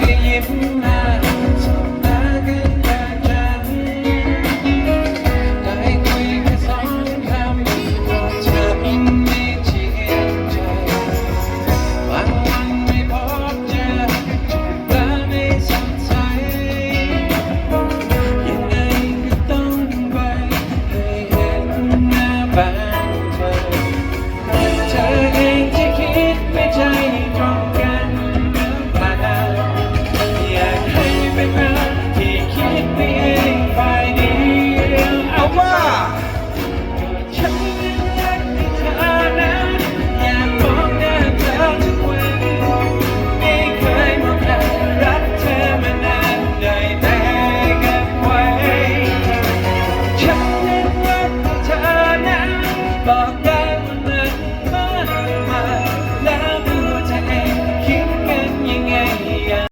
ก็ยิ้มมาตากัต่จันได้คุยแค่สองคำว่าไม่จริงใจบางวันไม่พบเจอตาไม่สดใสยังไงก็ต้องไปเคยเห็นหน้าบ้ Baka